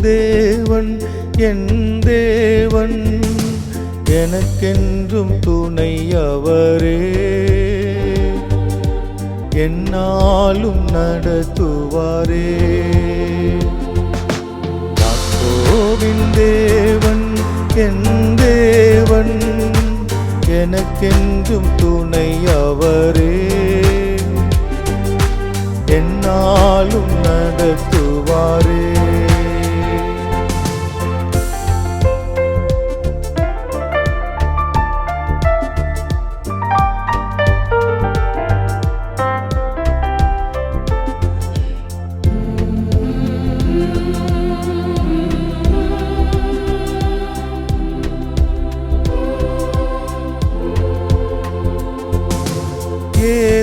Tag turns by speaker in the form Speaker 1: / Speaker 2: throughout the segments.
Speaker 1: தேவன் என் தேவன் எனக்கென்றும் துணை அவரே. என்னாலும் நடத்துவாரே. யாக்கோபின் தேவன் என் தேவன் எனக்கென்றும் துணை அவரே. என்னாலும் நடத்துவாரே.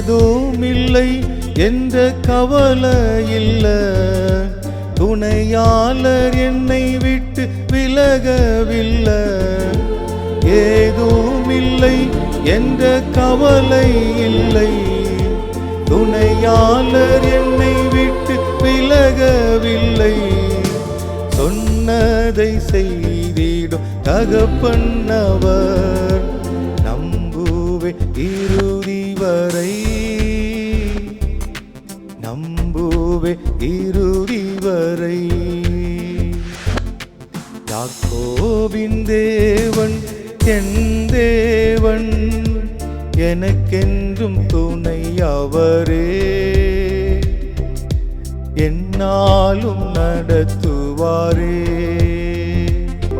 Speaker 1: ஏதுமில்லை என்ற கவலை இல்லை துணையாளர் என்னை விட்டு விலகவில்லை. ஏதும் இல்லை என்ற கவலை இல்லை துணையாளர் என்னை விட்டு விலகவில்லை. சொன்னதை செய்திடும் தகப்பன்னவர் நம்புவே இறுதி வரை நம்புவே இறுதி வரை. யாக்கோவின் தேவன் என் தேவன் எனக்கென்றும் துணை அவரே. என்னாலும் நடத்துவாரே.